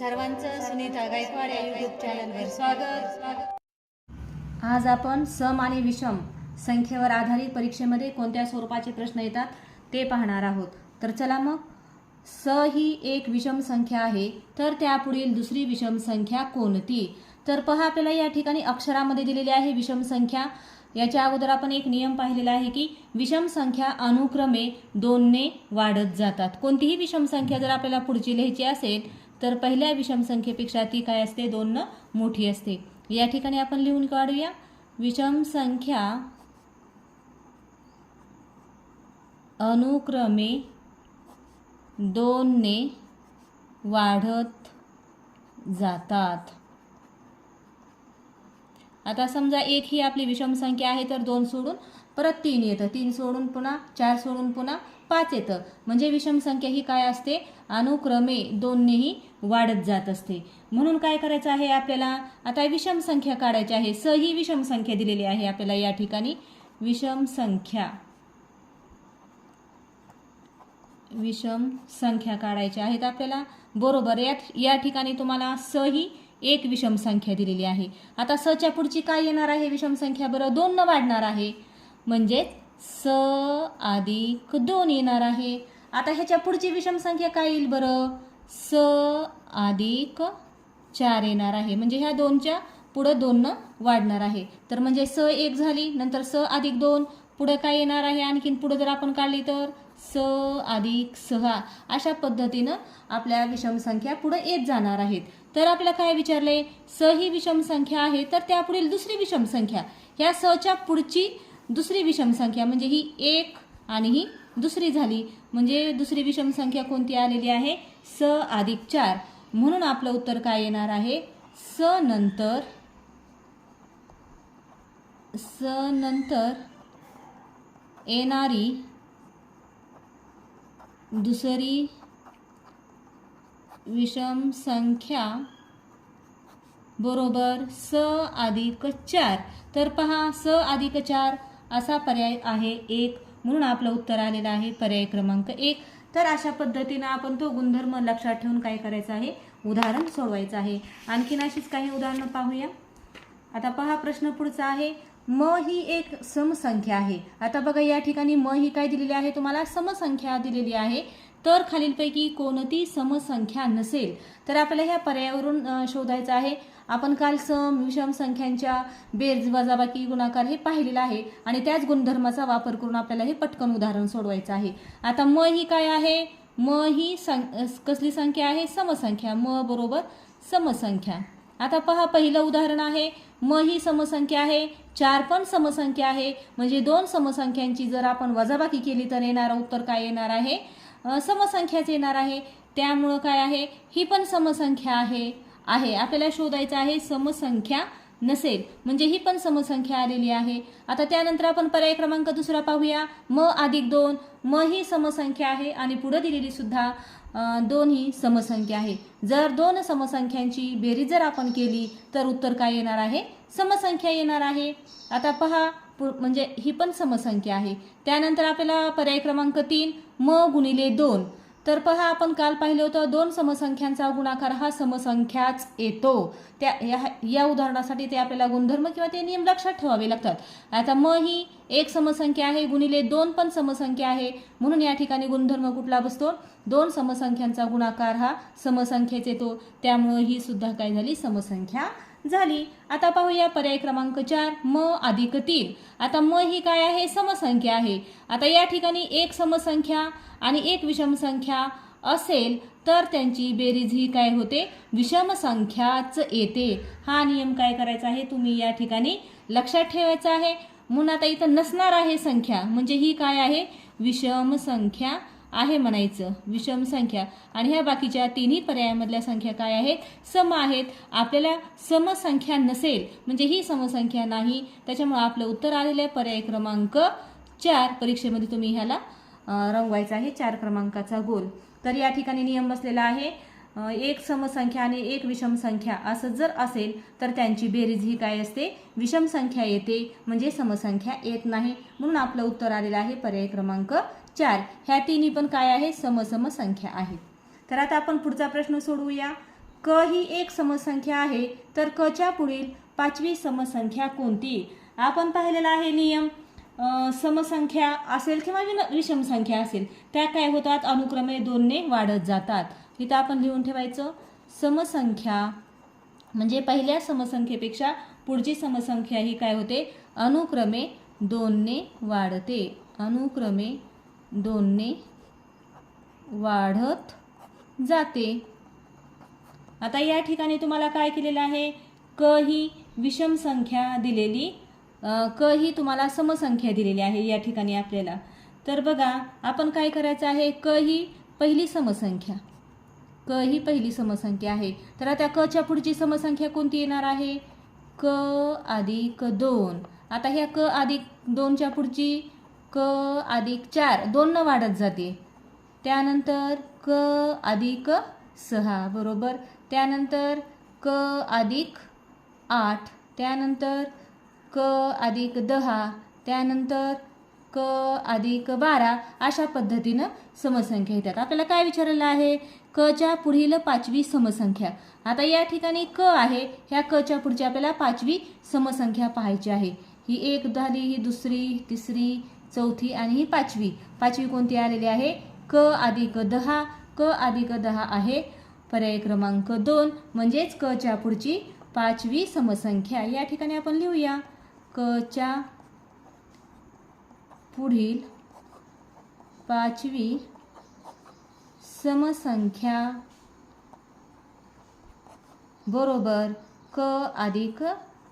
सर्वांचं सुनीता गायकवाड या युट्यूब चॅनलवर स्वागत. आज आपण सम आणि विषम संख्येवर आधारित परीक्षेमध्ये कोणत्या स्वरूपाचे प्रश्न येतात ते पाहणार आहोत. तर चला मग स ही एक विषम संख्या आहे तर त्यापुढील दुसरी विषम संख्या कोणती? तर पहा आपल्याला या ठिकाणी अक्षरामध्ये दिलेली आहे विषम संख्या. याच्या अगोदर आपण एक नियम पाहिलेला आहे की विषम संख्या अनुक्रमे दोनने वाढत जातात. कोणतीही विषम संख्या जर आपल्याला पुढची लिहायची असेल तर पहिल्या विषम संख्येपेक्षा ती काय असते? दोननं मोठी असते. या ठिकाणी आपण लिहून काढूया. विषम संख्या अनुक्रमे दोनने वाढत जातात. आता समजा एक ही आपली विषम संख्या आहे तर दोन सोडून परत तीन येतं. तीन सोडून पुन्हा चार सोडून पुन्हा पाच येतं. म्हणजे विषम संख्या ही काय असते? अनुक्रमे दोननेही वाढत जात असते. म्हणून काय करायचं आहे आपल्याला? आता विषम संख्या काढायची आहे. स ही विषम संख्या दिलेली आहे आपल्याला या ठिकाणी. विषम संख्या. विषम संख्या काढायच्या आहेत आपल्याला. बरोबर या या ठिकाणी तुम्हाला स ही एक विषम संख्या दिलेली आहे. आता सच्या पुढची काय येणार आहे विषम संख्या? बरं दोन न वाढणार आहे. म्हणजेच स अधिक दोन येणार आहे. आता ह्याच्या पुढची विषम संख्या काय येईल बरं? स अधिक चार येणार आहे. म्हणजे ह्या दोनच्या पुढं दोननं वाढणार आहे. तर म्हणजे स एक झाली नंतर स अधिक दोन. पुढं काय येणार आहे? आणखीन पुढं जर आपण काढली तर? स अधिक सहा. अशा पद्धतीनं आपल्या विषम संख्या पुढं येत जाणार आहेत. तर आपल्याला काय विचारले स ही विषम संख्या आहे तर त्यापुढील दुसरी विषम संख्या. ह्या सच्या पुढची दुसरी विषम संख्या म्हणजे ही एक आणि ही दुसरी झाली. म्हणजे दुसरी विषम संख्या कोणती आलेली आहे? स अधिक चार. म्हणून आपलं उत्तर काय येणार आहे? स नंतर स नंतर येणारी दुसरी विषम संख्या बरोबर स अधिक चार. तर पहा स अधिक चार असा पर्याय आहे एक म्हणून आपलं उत्तर आलेलं आहे पर्याय क्रमांक एक. तर अशा पद्धतीनं आपण तो गुणधर्म लक्षात ठेवून काय करायचं आहे? उदाहरण सोडवायचं आहे. आणखीन अशीच काही उदाहरणं पाहूया. आता पहा प्रश्न पुढचा आहे. म ही एक समसंख्या आहे. आता बघा या ठिकाणी म ही काय दिलेली आहे तुम्हाला? समसंख्या दिलेली आहे. तर खालीलपैकी कोणती समसंख्या नसेल तर आपल्याला ह्या पर्यायावरून शोधायचं आहे. आपण काल सम विषम संख्यांच्या बेरज वजाबाकी गुणाकार हे पाहिलेलं आहे आणि त्याच गुणधर्माचा वापर करून आपल्याला हे पटकन उदाहरण सोडवायचं आहे. आता म ही काय आहे? म ही सं कसली संख्या आहे? समसंख्या. म बरोबर समसंख्या. आता पहा पहिलं उदाहरण आहे. म ही समसंख्या आहे. चार पण समसंख्या आहे. म्हणजे दोन समसंख्यांची जर आपण वजाबाकी केली तर येणारं उत्तर काय येणार आहे? समसंख्याच येणार आहे. त्यामुळं काय आहे? ही पण समसंख्या आहे. आहे. आपल्याला शोधायचं आहे समसंख्या नसेल. म्हणजे ही पण समसंख्या आलेली आहे. आता त्यानंतर आपण पर्याय क्रमांक दुसरा पाहूया. म अधिक दोन. म ही समसंख्या आहे आणि पुढे दिलेली सुद्धा दोन ही समसंख्या आहे. जर दोन समसंख्यांची बेरीज जर आपण केली तर उत्तर काय येणार आहे? समसंख्या येणार आहे. आता पहा म्हणजे ही पण समसंख्या आहे. त्यानंतर आपल्याला पर्याय क्रमांक तीन म गुणिले दोन. तर पहा आपण काल पाहिलं होतं दोन समसंख्यांचा गुणाकार हा समसंख्याच येतो. त्या या या उदाहरणासाठी ते आपल्याला गुणधर्म किंवा ते नियम लक्षात ठेवावे लागतात. आता म ही एक समसंख्या आहे गुणिले दोन पण समसंख्या आहे. म्हणून या ठिकाणी गुणधर्म कुठला बसतो? दोन समसंख्यांचा गुणाकार हा समसंख्येच येतो. त्यामुळे ही सुद्धा काय झाली? समसंख्या झाली. आता पाहूया पर्याय क्रमांक चार म अधिक तीन. आता म ही काय आहे? समसंख्या आहे. आता या ठिकाणी एक समसंख्या आणि एक विषम संख्या असेल तर त्यांची बेरीज ही काय होते? विषम संख्याच येते. हा नियम काय करायचा आहे? तुम्ही या ठिकाणी लक्षात ठेवायचा आहे. म्हणून आता इथं नसणार आहे संख्या. म्हणजे ही काय आहे? विषम संख्या आहे म्हणायचं. विषम संख्या. आणि ह्या बाकीच्या तिन्ही पर्यायामधल्या संख्या काय आहेत? सम आहेत. आपल्याला समसंख्या नसेल म्हणजे ही समसंख्या नाही. त्याच्यामुळे आपलं उत्तर आलेलं आहे पर्याय क्रमांक चार. परीक्षेमध्ये तुम्ही ह्याला रंगवायचा आहे चार क्रमांकाचा गोल. तर या ठिकाणी नियम बसलेला आहे. एक समसंख्या आणि एक विषम संख्या. असं जर असेल तर त्यांची बेरीज ही काय असते? विषम संख्या येते म्हणजे समसंख्या येत नाही. म्हणून आपलं उत्तर आलेलं आहे पर्याय क्रमांक चार ह्या तिन्ही पण काय आहे? समसम संख्या आहेत. तर आता आपण पुढचा प्रश्न सोडवूया. क ही एक समसंख्या आहे तर कच्या पुढील पाचवी समसंख्या कोणती? आपण पाहिलेला आहे नियम समसंख्या असेल किंवा विन- विषम संख्या असेल त्या काय होतात? अनुक्रमे दोनने वाढत जातात. इथं आपण लिहून ठेवायचं. समसंख्या म्हणजे पहिल्या समसंख्येपेक्षा पुढची समसंख्या ही काय होते? अनुक्रमे दोनने वाढते. अनुक्रमे दोनने वाढत जाते. आता या ठिकाणी तुम्हाला काय केलेलं आहे? क ही विषम संख्या दिलेली क ही तुम्हाला समसंख्या दिलेली आहे या ठिकाणी आपल्याला. तर बघा आपण काय करायचं आहे? क ही पहिली समसंख्या. क ही पहिली समसंख्या आहे. तर आता कच्या पुढची समसंख्या कोणती येणार आहे? क अधिक दोन. आता ह्या क अधिक दोनच्या पुढची क अधिक चार दोन वाढत जाते. त्यानंतर क अधिक सहा बरोबर. त्यानंतर क अधिक आठ त्यानंतर क अधिक दहा त्यानंतर क अधिक बारा अशा पद्धतीनं समसंख्या येतात. आपल्याला काय विचारलेलं आहे? कच्या पुढील पाचवी समसंख्या. आता या ठिकाणी क आहे. ह्या कच्या पुढची आपल्याला पाचवी समसंख्या पाहायची आहे. ही एक झाली ही दुसरी तिसरी चौथी आणि ही पाचवी. पाचवी कोणती आलेली आहे? क अधिक दहा. क अधिक दहा आहे. पर्याय क्रमांक दोन म्हणजेच क च्या पुढची पाचवी समसंख्या. या ठिकाणी आपण लिहूया. कच्या पुढील पाचवी समसंख्या बरोबर क अधिक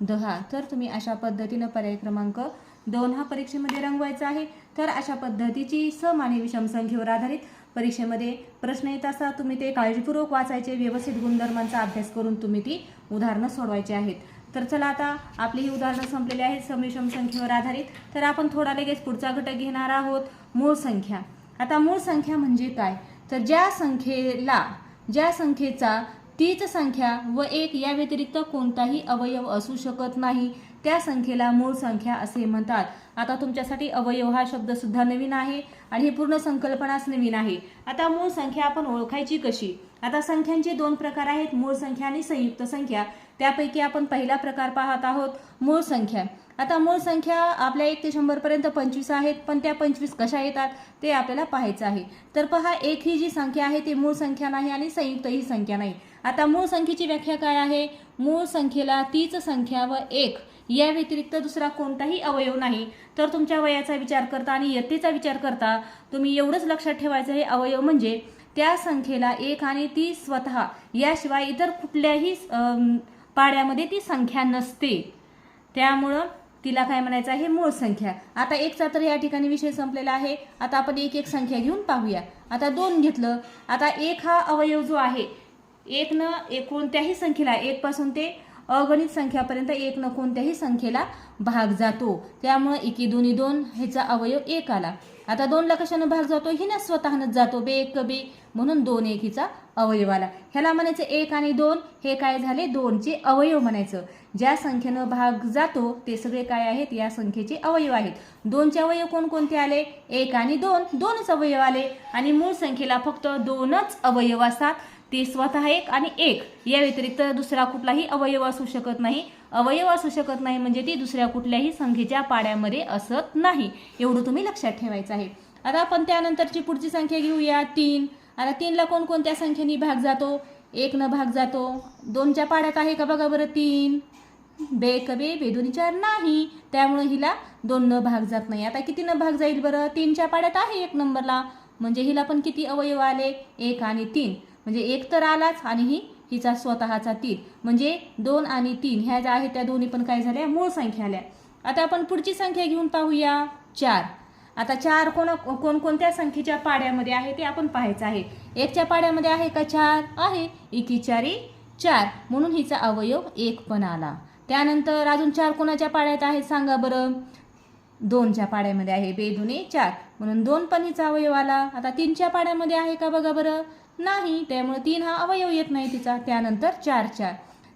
दहा. तर तुम्ही अशा पद्धतीनं पर्याय क्रमांक दोन हा परीक्षेमध्ये रंगवायचा आहे. तर अशा पद्धतीची सम आणि विषम संख्येवर आधारित परीक्षेमध्ये प्रश्न येत असतात. तुम्ही ते काळजीपूर्वक वाचायचे व्यवस्थित गुणधर्मांचा अभ्यास करून तुम्ही ती उदाहरणं सोडवायची आहेत. तर चला आता आपली ही उदाहरणं संपलेली आहेत समिश्रम संख्येवर आधारित. तर आपण थोडा लगेच पुढचा घटक घेणार आहोत मूळ संख्या. आता मूळ संख्या म्हणजे काय? तर ज्या संख्येला ज्या संख्येचा तीच संख्या व एक या व्यतिरिक्त कोणताही अवयव असू शकत नाही. त्या संख्येला मूळ संख्या असे म्हणतात. आता तुमच्यासाठी अवयव हा शब्द सुद्धा नवीन आहे आणि ही पूर्ण संकल्पनाच नवीन आहे. आता मूळ संख्या आपण ओळखायची कशी? आता संख्यांचे दोन प्रकार आहेत मूळ संख्या आणि संयुक्त संख्या. त्यापैकी आपण पहिला प्रकार पाहत आहोत मूळ संख्या. आता मूळ संख्या आपल्या एक ते शंभरपर्यंत पंचवीस आहेत पण त्या पंचवीस कशा येतात? ते आपल्याला पाहायचं आहे. तर पहा एक ही जी संख्या आहे ती मूळ संख्या नाही आणि संयुक्त ही संख्या नाही. आता मूळ संख्येची व्याख्या काय आहे? मूळ संख्येला तीच संख्या व एक. या व्यतिरिक्त दुसरा कोणताही अवयव नाही. तर तुमच्या वयाचा विचार करता आणि यतेचा विचार करता तुम्ही एवढंच लक्षात ठेवायचं हे अवयव म्हणजे त्या संख्येला एक आणि ती स्वतः. याशिवाय इतर कुठल्याही पाड्यामध्ये ती संख्या नसते. त्यामुळं तिला काय म्हणायचं आहे? मूळ संख्या. आता एकचा तर या ठिकाणी विषय संपलेला आहे. आता आपण एक एक संख्या घेऊन पाहूया. आता दोन घेतलं. आता एक हा अवयव जो आहे एक न एक कोणत्याही संख्येला एकपासून ते अगणित संख्यापर्यंत एक न कोणत्याही संख्येला भाग जातो. त्यामुळे एकी दोन्ही दोन ह्याचा अवयव एक आला. आता दोनला कशानं भाग जातो? ही ना स्वतःनंच जातो. बे एक बे म्हणून दोन एकीचा अवयव आला. ह्याला म्हणायचं एक आणि दोन. हे काय झाले? दोनचे अवयव म्हणायचं. ज्या संख्येनं भाग जातो ते सगळे काय आहेत? या संख्येचे अवयव आहेत. दोनचे अवयव कोणकोणते आले? एक आणि दोन. दोनच अवयव आले. आणि मूळ संख्येला फक्त दोनच अवयव असतात. ती स्वतः एक आणि एक. या व्यतिरिक्त दुसरा कुठलाही अवयव असू शकत नाही. अवयव असू शकत नाही म्हणजे ती दुसऱ्या कुठल्याही संख्येच्या पाड्यामध्ये असत नाही. एवढं तुम्ही लक्षात ठेवायचं आहे. आता आपण त्यानंतरची पुढची संख्या घेऊया. तीन. आता तीनला कोणकोणत्या संख्येने भाग जातो? एक न भाग जातो. दोनच्या पाड्यात आहे का बघा बरं तीन. बे कबे बेदोनी चार नाही. त्यामुळे हिला दोन न भाग जात नाही. आता किती न भाग जाईल बरं? तीनच्या पाड्यात आहे एक नंबरला. म्हणजे हिला पण किती अवयव आले? एक आणि तीन. म्हणजे एक तर आलाच आणि ही हिचा स्वतःचा तीन म्हणजे दोन आणि तीन ह्या ज्या आहेत त्या दोन्ही पण काय झाल्या? मूळ संख्या आल्या. आता आपण पुढची संख्या घेऊन पाहूया. चार. आता चार कोण कोणकोणत्या संख्येच्या पाड्यामध्ये आहे ते आपण पाहायचं आहे. एकच्या पाड्यामध्ये आहे का चार? आहे. एकी चारी चार. म्हणून हिचा अवयव एक पण आला. त्यानंतर अजून चार कोणाच्या पाड्यात आहे सांगा बरं? दोनच्या पाड्यामध्ये आहे. बेदुने चार. म्हणून दोन पण हिचा अवयव आला. आता तीनच्या पाड्यामध्ये आहे का बघा बरं? नाही त्यामुळे तीन हा अवयव येत नाही तिचा त्यानंतर चार चार.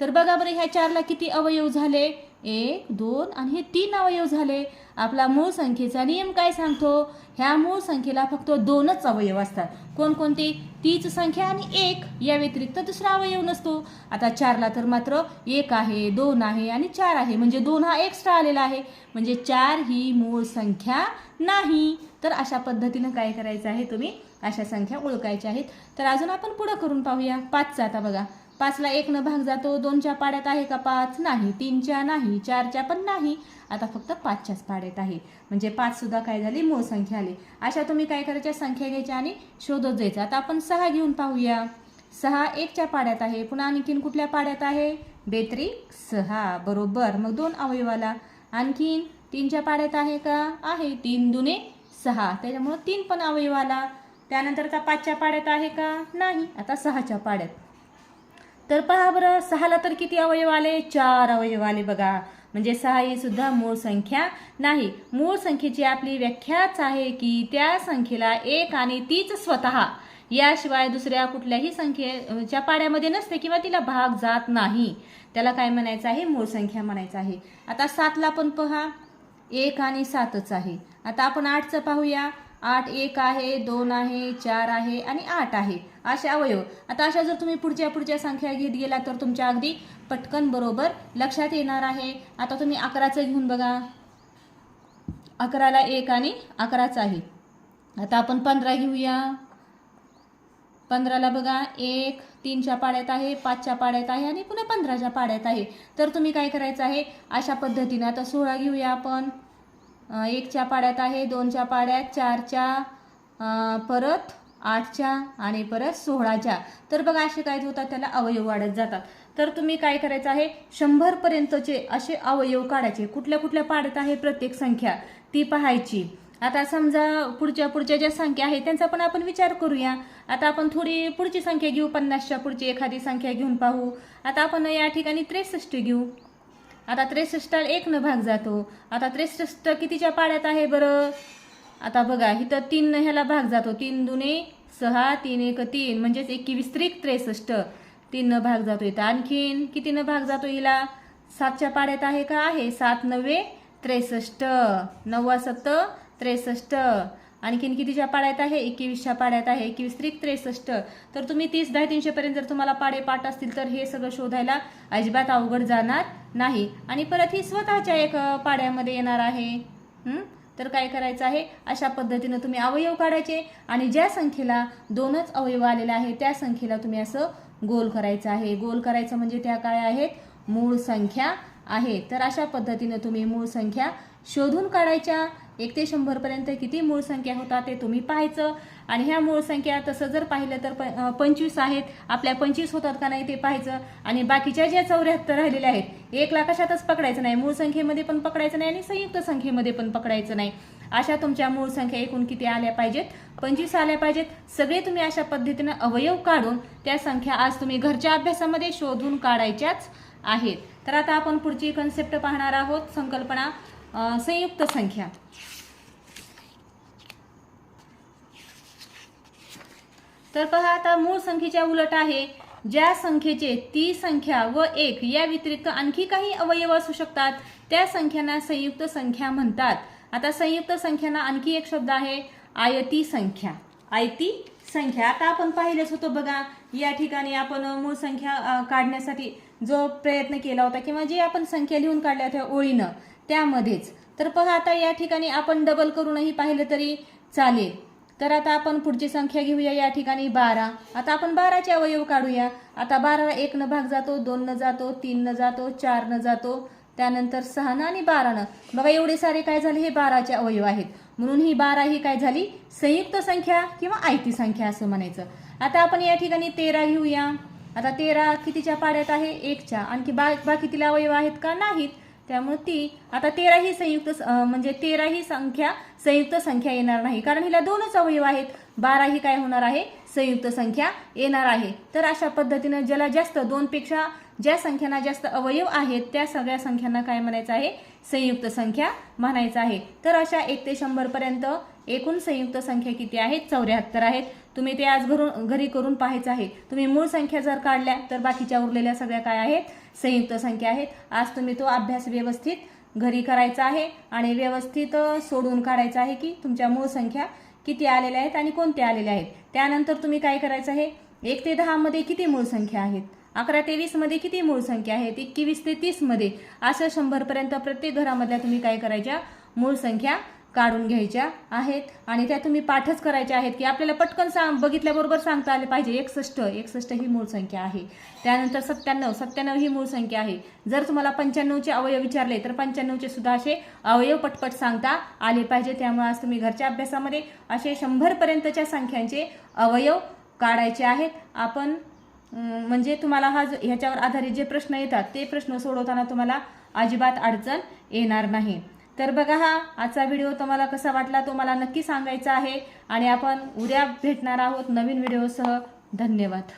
तर बघा बरं ह्या चारला किती अवयव झाले? एक दोन आणि हे तीन अवयव झाले. आपला मूळ संख्येचा नियम काय सांगतो? ह्या मूळ संख्येला फक्त दोनच अवयव असतात. कोणकोणते? तीच संख्या आणि एक. या व्यतिरिक्त दुसरा अवयव नसतो. आता चारला तर मात्र एक आहे दोन आहे आणि चार आहे. म्हणजे दोन हा एक्स्ट्रा आलेला आहे. म्हणजे चार ही मूळ संख्या नाही. तर अशा पद्धतीनं काय करायचं आहे तुम्ही? अशा संख्या ओळखायच्या आहेत. तर अजून आपण पुढं करून पाहूया. पाचचा आता बघा. पाचला एकनं भाग जातो. दोनच्या पाड्यात आहे का पाच? नाही. तीनच्या नाही. चारच्या पण नाही. आता फक्त पाचच्याच पाड्यात आहे. म्हणजे पाचसुद्धा काय झाली? मूळ संख्या आली. अशा तुम्ही काय करायच्या? संख्या घ्यायच्या आणि शोधत जायचं. आता आपण सहा घेऊन पाहूया. सहा एकच्या पाड्यात आहे. पुन्हा आणखीन कुठल्या पाड्यात आहे? बेत्री सहा. बरोबर. मग दोन अवयवाला आणखीन तीनच्या पाड्यात आहे का? आहे. तीन दुने सहा. त्याच्यामुळं तीन पण अवयवाला त्यानंतर आता पाचच्या पाड्यात आहे का? नाही आता सहाच्या पाड्यात. तर पहा बरं सहाला तर किती अवयव आले? चार अवयव आले बघा. म्हणजे सहा ही सुद्धा मूळ संख्या नाही. मूळ संख्येची आपली व्याख्याच आहे की त्या संख्येला एक आणि तीच स्वतः. याशिवाय दुसऱ्या कुठल्याही संख्येच्या पाड्यामध्ये नसते किंवा तिला भाग जात नाही. त्याला काय म्हणायचं आहे? मूळ संख्या म्हणायचं आहे. आता सातला पण पहा. एक आणि सातच आहे. आता आपण आठचं पाहूया. आठ एक आहे दोन आहे चार आहे आणि आठ आहे. असे अवयव. आता अशा जर तुम्ही पुढच्या पुढच्या संख्या घेत गेला तर तुमच्या अगदी पटकन बरोबर लक्षात येणार आहे. आता तुम्ही अकराचं घेऊन बघा. अकराला एक आणि अकराच आहे. आता आपण पंधरा घेऊया. पंधराला बघा. एक तीनच्या पाड्यात आहे पाचच्या पाड्यात आहे आणि पुन्हा पंधराच्या पाड्यात आहे. तर तुम्ही काय करायचं आहे? अशा पद्धतीनं आता सोळा घेऊया आपण. एकच्या पाड्यात आहे दोनच्या पाड्यात चारच्या परत आठच्या आणि परत सोळाच्या. तर बघा असे काय होतात त्याला अवयव वाढत जातात. तर तुम्ही काय करायचं आहे शंभरपर्यंतचे असे अवयव काढायचे. कुठल्या कुठल्या पाड्यात आहे प्रत्येक संख्या? ती पाहायची. आता समजा पुढच्या पुढच्या ज्या संख्या आहेत त्यांचा पण आपण विचार करूया. आता आपण थोडी पुढची संख्या घेऊ पन्नासच्या पुढची एखादी संख्या घेऊन पाहू. आता आपण या ठिकाणी त्रेसष्ट घेऊ. आता त्रेसष्टाला एकनं भाग जातो. आता त्रेसष्ट कितीच्या पाड्यात आहे बरं? आता बघा इथं तीन ह्याला भाग जातो. तीन दुने सहा तीन एक तीन. म्हणजेच एकवीस त्रिक त्रेसष्ट. तीननं भाग जातो इथं. आणखीन कितीनं भाग जातो हिला? सातच्या पाड्यात आहे का? आहे. सात नव्वे त्रेसष्ट. नव्वा सत्त त्रेसष्ट. आणखीन कितीच्या पाड्यात आहे? एकवीसच्या पाड्यात आहे? एकवीस त्रिक त्रेसष्ट. तर तुम्ही तीस दहा तीनशेपर्यंत जर तुम्हाला पाडे पाठ असतील तर हे सगळं शोधायला अजिबात अवघड जाणार नाही. आणि परत ही स्वतःच्या एक पाड्यामध्ये येणार आहे. तर काय करायचं आहे? अशा पद्धतीनं तुम्ही अवयव काढायचे आणि ज्या संख्येला दोनच अवयव आलेले आहे त्या संख्येला तुम्ही असं गोल करायचं आहे. गोल करायचं म्हणजे त्या काय आहेत? मूळ संख्या. आहे. तर अशा पद्धतीनं तुम्ही मूळ संख्या शोधून काढायच्या. एक ते शंभरपर्यंत किती मूळ संख्या होतात ते तुम्ही पाहायचं. आणि ह्या मूळ संख्या तसं जर पाहिलं तर प- पंचवीस आहेत. आपल्या पंचवीस होतात का नाही ते पाहायचं. आणि बाकीच्या ज्या चौऱ्याहत्तर राहिलेल्या आहेत एक लाखाशातच पकडायचं नाही. मूळ संख्येमध्ये पण पकडायचं नाही आणि संयुक्त संख्येमध्ये पण पकडायचं नाही. अशा तुमच्या मूळ संख्या एकूण किती आल्या पाहिजेत? पंचवीस आल्या पाहिजेत. सगळे तुम्ही अशा पद्धतीनं अवयव काढून त्या संख्या आज तुम्ही घरच्या अभ्यासामध्ये शोधून काढायच्याच आहेत. तर आता आपण पुढची कन्सेप्ट पाहणार आहोत संकल्पना संयुक्त संख्या. तर पहा आता मूळ संख्येच्या उलट आहे. ज्या संख्येचे ती संख्या व एक या व्यतिरिक्त आणखी काही अवयव असू शकतात. त्या संख्यांना संयुक्त संख्या म्हणतात. आता संयुक्त संख्यांना आणखी एक शब्द आहे आयती संख्या. आयती संख्या. आता आपण पाहिलेच होतो बघा या ठिकाणी आपण मूळ संख्या काढण्यासाठी जो प्रयत्न केला होता किंवा जी आपण संख्या लिहून काढल्या होत्या ओळीनं त्यामध्येच. तर पहा आता या ठिकाणी आपण डबल करूनही पाहिलं तरी चालेल. तर आता आपण पुढची संख्या घेऊया या ठिकाणी बारा. आता आपण बाराचे अवयव काढूया. आता बाराला एक न भाग जातो दोन न जातो तीन न जातो चार न जातो त्यानंतर सहा न आणि बारा न बघा एवढे सारे काय झाले हे बाराचे अवयव आहेत. म्हणून ही बारा ही काय झाली? संयुक्त संख्या किंवा आयती संख्या असं म्हणायचं. आता आपण या ठिकाणी तेरा घेऊया. आता तेरा कितीच्या पाड्यात आहे? एकच्या. आणखी बा बाकी तिला अवयव आहेत का? नाहीत. त्यामुळे ती आता तेरा ही संयुक्त स- म्हणजे तेरा ही संख्या संयुक्त संख्या येणार नाही. कारण हिला दोनच अवयव आहेत. बारा ही काय होणार आहे? संयुक्त संख्या येणार आहे. तर अशा पद्धतीनं ज्याला जास्त दोनपेक्षा ज्या संख्यांना जास्त अवयव आहेत त्या सगळ्या संख्यांना काय म्हणायचं आहे? संयुक्त संख्या म्हणायचं आहे. तर अशा एक ते शंभर पर्यंत एकूण संयुक्त संख्या किती आहेत? चौऱ्याहत्तर आहेत. तुम्ही ते आज घरून घरी करून पाहायचं आहे. तुम्ही मूळ संख्या जर काढल्या तर बाकीच्या उरलेल्या सगळ्या काय आहेत? संयुक्त संख्या आहेत. आज तुम्ही तो अभ्यास व्यवस्थित घरी करायचा आहे आणि व्यवस्थित सोडून काढायचा आहे की तुमच्या मूळ संख्या किती आलेल्या आहेत आणि कोणत्या आलेल्या आहेत. त्यानंतर तुम्ही काय करायचं आहे? एक ते दहामध्ये किती मूळ संख्या आहेत? अकरा ते वीसमध्ये किती मूळ संख्या आहेत? एकवीस ते तीसमध्ये असं शंभरपर्यंत प्रत्येक घरामधल्या तुम्ही काय करायच्या? मूळ संख्या काढून घ्यायच्या आहेत आणि त्या तुम्ही पाठच करायच्या आहेत की आपल्याला पटकन सांग बघितल्याबरोबर सांगता आले पाहिजे. एकसष्ट एकसष्ट ही मूळ संख्या आहे. त्यानंतर सत्त्याण्णव सत्त्याण्णव ही मूळ संख्या आहे. जर तुम्हाला पंच्याण्णवचे अवयव विचारले तर पंच्याण्णवचे सुद्धा असे अवयव पटपट सांगता आले पाहिजे. त्यामुळे आज तुम्ही घरच्या अभ्यासामध्ये असे शंभर पर्यंतच्या संख्यांचे अवयव काढायचे आहेत. आपण म्हणजे तुम्हाला हा ह्याच्यावर आधारित जे प्रश्न येतात ते प्रश्न सोडवताना तुम्हाला अजिबात अडचण येणार नाही. तर बघा हा आजचा व्हिडिओ तुम्हाला कसा वाटला तो मला नक्की सांगायचा आहे. आणि आपण उद्या भेटणार आहोत नवीन व्हिडिओसह धन्यवाद.